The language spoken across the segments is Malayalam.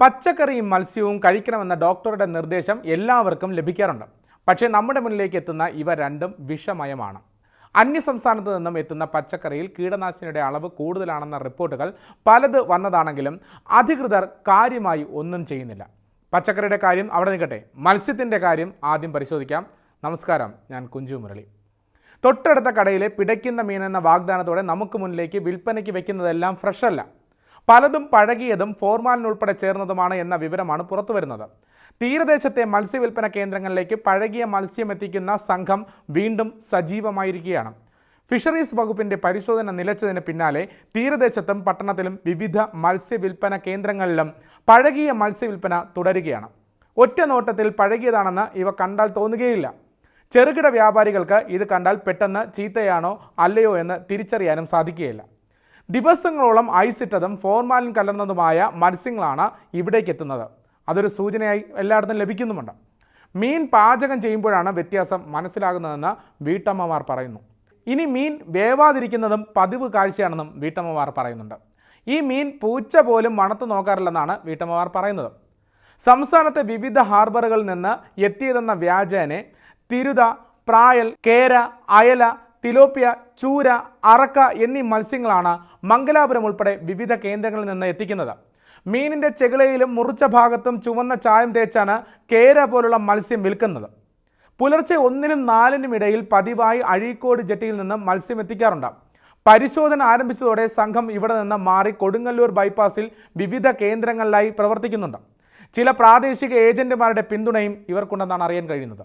പച്ചക്കറിയും മത്സ്യവും കഴിക്കണമെന്ന ഡോക്ടറുടെ നിർദ്ദേശം എല്ലാവർക്കും ലഭിക്കാറുണ്ട്. പക്ഷേ നമ്മുടെ മുന്നിലേക്ക് എത്തുന്ന ഇവ രണ്ടും വിഷമയമാണ്. അന്യ അന്യസംസ്ഥാനത്ത് നിന്നും എത്തുന്ന പച്ചക്കറിയിൽ കീടനാശിനിയുടെ അളവ് കൂടുതലാണെന്ന റിപ്പോർട്ടുകൾ പലത് വന്നതാണെങ്കിലും അധികൃതർ കാര്യമായി ഒന്നും ചെയ്യുന്നില്ല. പച്ചക്കറിയുടെ കാര്യം അവിടെ നിൽക്കട്ടെ. മത്സ്യത്തിന്റെ കാര്യം ആദ്യം പരിശോധിക്കാം. നമസ്കാരം. ഞാൻ കുഞ്ചു മുരളി. തൊട്ടടുത്ത കടയിലെ പിടയ്ക്കുന്ന മീൻ എന്ന വാഗ്ദാനത്തോടെ നമുക്ക് മുന്നിലേക്ക് വിൽപ്പനയ്ക്ക് വെക്കുന്നതെല്ലാം ഫ്രഷ് അല്ല പലതും പഴകിയതും ഫോർമാലിനുൾപ്പെടെ ചേർന്നതുമാണ് എന്ന വിവരമാണ് പുറത്തുവരുന്നത്. തീരദേശത്തെ മത്സ്യവില്പന കേന്ദ്രങ്ങളിലേക്ക് പഴകിയ മത്സ്യം എത്തിക്കുന്ന സംഘം വീണ്ടും സജീവമായിരിക്കുകയാണ്. ഫിഷറീസ് വകുപ്പിന്റെ പരിശോധന നിലച്ചതിന് പിന്നാലെ തീരദേശത്തും പട്ടണത്തിലും വിവിധ മത്സ്യവില്പന കേന്ദ്രങ്ങളിലും പഴകിയ മത്സ്യവില്പന തുടരുകയാണ്. ഒറ്റ നോട്ടത്തിൽ പഴകിയതാണെന്ന് ഇവ കണ്ടാൽ തോന്നുകയില്ല. ചെറുകിട വ്യാപാരികൾക്ക് ഇത് കണ്ടാൽ പെട്ടെന്ന് ചീത്തയാണോ അല്ലയോ എന്ന് തിരിച്ചറിയാനും സാധിക്കുകയില്ല. ദിവസങ്ങളോളം ഐസിട്ടതും ഫോർമാലിൻ കലർന്നതുമായ മത്സ്യങ്ങളാണ് ഇവിടേക്ക് എത്തുന്നത്. അതൊരു സൂചനയായി എല്ലായിടത്തും ലഭിക്കുന്നുമുണ്ട്. മീൻ പാചകം ചെയ്യുമ്പോഴാണ് വ്യത്യാസം മനസ്സിലാകുന്നതെന്ന് വീട്ടമ്മമാർ പറയുന്നു. ഇനി മീൻ വേവാതിരിക്കുന്നതും പതിവ് കാഴ്ചയാണെന്നും വീട്ടമ്മമാർ പറയുന്നുണ്ട്. ഈ മീൻ പൂച്ച പോലും മണത്ത് നോക്കാറില്ലെന്നാണ് വീട്ടമ്മമാർ പറയുന്നത്. സംസ്ഥാനത്തെ വിവിധ ഹാർബറുകളിൽ നിന്ന് എത്തിയതെന്ന വ്യാജേനെ തിരുത പ്രായൽ കേര അയല തിലോപ്പിയ ചൂര അറക്ക എന്നീ മത്സ്യങ്ങളാണ് മംഗലാപുരം ഉൾപ്പെടെ വിവിധ കേന്ദ്രങ്ങളിൽ നിന്ന് എത്തിക്കുന്നത്. മീനിന്റെ ചെകിളയിലും മുറിച്ച ഭാഗത്തും ചുവന്ന ചായം തേച്ചാണ് കേര പോലുള്ള മത്സ്യം വിൽക്കുന്നത്. പുലർച്ചെ ഒന്നിനും നാലിനും ഇടയിൽ പതിവായി അഴീക്കോട് ജെട്ടിയിൽ നിന്ന് മത്സ്യം എത്തിക്കാറുണ്ട്. പരിശോധന ആരംഭിച്ചതോടെ സംഘം ഇവിടെ നിന്ന് മാറി കൊടുങ്ങല്ലൂർ ബൈപ്പാസിൽ വിവിധ കേന്ദ്രങ്ങളിലായി പ്രവർത്തിക്കുന്നുണ്ട്. ചില പ്രാദേശിക ഏജന്റുമാരുടെ പിന്തുണയും ഇവർക്കുണ്ടെന്നാണ് അറിയാൻ കഴിയുന്നത്.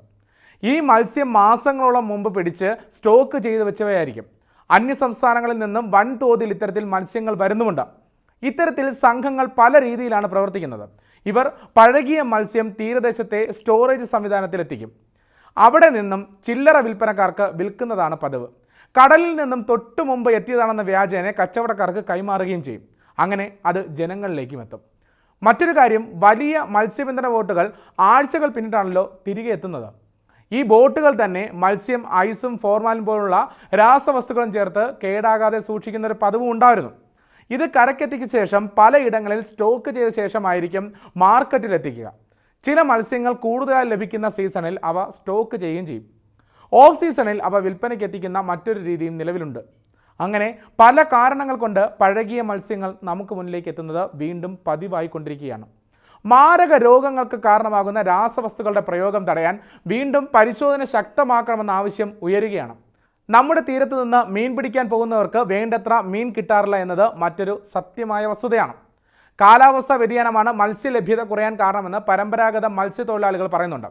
ഈ മത്സ്യം മാസങ്ങളോളം മുമ്പ് പിടിച്ച് സ്റ്റോക്ക് ചെയ്തു വെച്ചവയായിരിക്കും. അന്യ സംസ്ഥാനങ്ങളിൽ നിന്നും വൻതോതിൽ ഇത്തരത്തിൽ മത്സ്യങ്ങൾ വരുന്നുമുണ്ട്. ഇത്തരത്തിൽ സംഘങ്ങൾ പല രീതിയിലാണ് പ്രവർത്തിക്കുന്നത്. ഇവർ പഴകിയ മത്സ്യം തീരദേശത്തെ സ്റ്റോറേജ് സംവിധാനത്തിലെത്തിക്കും. അവിടെ നിന്നും ചില്ലറ വിൽപ്പനക്കാർക്ക് വിൽക്കുന്നതാണ് പതിവ്. കടലിൽ നിന്നും തൊട്ടു മുമ്പ് എത്തിയതാണെന്ന വ്യാജേനെ കച്ചവടക്കാർക്ക് കൈമാറുകയും ചെയ്യും. അങ്ങനെ അത് ജനങ്ങളിലേക്കും എത്തും. മറ്റൊരു കാര്യം വലിയ മത്സ്യബന്ധന ബോട്ടുകൾ ആഴ്ചകൾ പിന്നിട്ടാണല്ലോ തിരികെ എത്തുന്നത്. ഈ ബോട്ടുകൾ തന്നെ മത്സ്യം ഐസും ഫോർമാലും പോലുള്ള രാസവസ്തുക്കളും ചേർത്ത് കേടാകാതെ സൂക്ഷിക്കുന്ന ഒരു പതിവും ഉണ്ടായിരുന്നു. ഇത് കരക്കെത്തിച്ച ശേഷം പലയിടങ്ങളിൽ സ്റ്റോക്ക് ചെയ്ത ശേഷമായിരിക്കും മാർക്കറ്റിൽ മാർക്കറ്റിലെത്തിക്കുക ചില മത്സ്യങ്ങൾ കൂടുതലായി ലഭിക്കുന്ന സീസണിൽ അവ സ്റ്റോക്ക് ചെയ്യുകയും ചെയ്യും. ഓഫ് സീസണിൽ അവ വിൽപ്പനയ്ക്ക് എത്തിക്കുന്ന മറ്റൊരു രീതിയും നിലവിലുണ്ട്. അങ്ങനെ പല കാരണങ്ങൾ കൊണ്ട് പഴകിയ മത്സ്യങ്ങൾ നമുക്ക് മുന്നിലേക്ക് എത്തുന്നത് വീണ്ടും പതിവായിക്കൊണ്ടിരിക്കുകയാണ്. മാരക രോഗങ്ങൾക്ക് കാരണമാകുന്ന രാസവസ്തുക്കളുടെ പ്രയോഗം തടയാൻ വീണ്ടും പരിശോധന ശക്തമാക്കണമെന്ന ആവശ്യം ഉയരുകയാണ്. നമ്മുടെ തീരത്ത് നിന്ന് മീൻ പിടിക്കാൻ പോകുന്നവർക്ക് വേണ്ടത്ര മീൻ കിട്ടാറില്ല എന്നത് മറ്റൊരു സത്യമായ വസ്തുതയാണ്. കാലാവസ്ഥാ വ്യതിയാനമാണ് മത്സ്യലഭ്യത കുറയാൻ കാരണമെന്ന് പരമ്പരാഗത മത്സ്യത്തൊഴിലാളികൾ പറയുന്നുണ്ട്.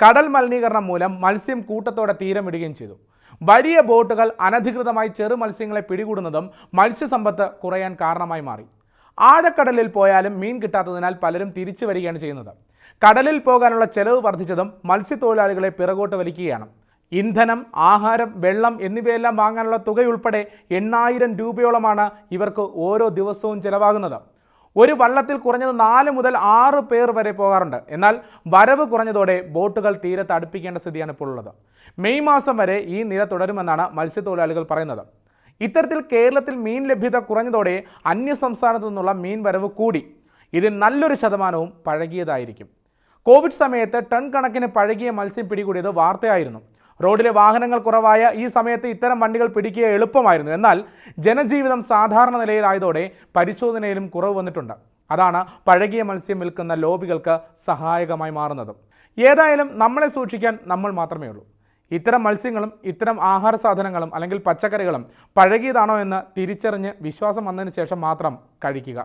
കടൽ മലിനീകരണം മൂലം മത്സ്യം കൂട്ടത്തോടെ തീരം ഇടുകയും ചെയ്തു. വലിയ ബോട്ടുകൾ അനധികൃതമായി ചെറു മത്സ്യങ്ങളെ പിടികൂടുന്നതും മത്സ്യസമ്പത്ത് കുറയാൻ കാരണമായി മാറി. ആഴക്കടലിൽ പോയാലും മീൻ കിട്ടാത്തതിനാൽ പലരും തിരിച്ചു വരികയാണ് ചെയ്യുന്നത്. കടലിൽ പോകാനുള്ള ചെലവ് വർദ്ധിച്ചതും മത്സ്യത്തൊഴിലാളികളെ പിറകോട്ട് വലിക്കുകയാണ്. ഇന്ധനം ആഹാരം വെള്ളം എന്നിവയെല്ലാം വാങ്ങാനുള്ള തുകയുൾപ്പെടെ എണ്ണായിരം രൂപയോളമാണ് ഇവർക്ക് ഓരോ ദിവസവും ചിലവാകുന്നത്. ഒരു വള്ളത്തിൽ കുറഞ്ഞത് നാല് മുതൽ ആറ് പേർ വരെ പോകാറുണ്ട്. എന്നാൽ വരവ് കുറഞ്ഞതോടെ ബോട്ടുകൾ തീരത്ത് അടുപ്പിക്കേണ്ട സ്ഥിതിയാണ് ഇപ്പോൾ ഉള്ളത്. മെയ് മാസം വരെ ഈ നില തുടരുമെന്നാണ് മത്സ്യത്തൊഴിലാളികൾ പറയുന്നത്. ഇത്തരത്തിൽ കേരളത്തിൽ മീൻ ലഭ്യത കുറഞ്ഞതോടെ അന്യ സംസ്ഥാനത്തു നിന്നുള്ള മീൻ വരവ് കൂടി. ഇതിൽ നല്ലൊരു ശതമാനവും പഴകിയതായിരിക്കും. കോവിഡ് സമയത്ത് ടൺ കണക്കിന് പഴകിയ മത്സ്യം പിടികൂടിയത് വാർത്തയായിരുന്നു. റോഡിലെ വാഹനങ്ങൾ കുറവായ ഈ സമയത്ത് ഇത്തരം വണ്ടികൾ പിടിക്കുക എളുപ്പമായിരുന്നു. എന്നാൽ ജനജീവിതം സാധാരണ നിലയിലായതോടെ പരിശോധനയിലും കുറവ് വന്നിട്ടുണ്ട്. അതാണ് പഴകിയ മത്സ്യം വിൽക്കുന്ന ലോബികൾക്ക് സഹായകമായി മാറുന്നത്. ഏതായാലും നമ്മളെ സൂക്ഷിക്കാൻ നമ്മൾ മാത്രമേ ഉള്ളൂ ഇത്തരം മത്സ്യങ്ങളും ഇത്തരം ആഹാര സാധനങ്ങളും അല്ലെങ്കിൽ പച്ചക്കറികളും പഴകിയതാണോ എന്ന് തിരിച്ചറിഞ്ഞ് വിശ്വാസം വന്നതിന് ശേഷം മാത്രം കഴിക്കുക.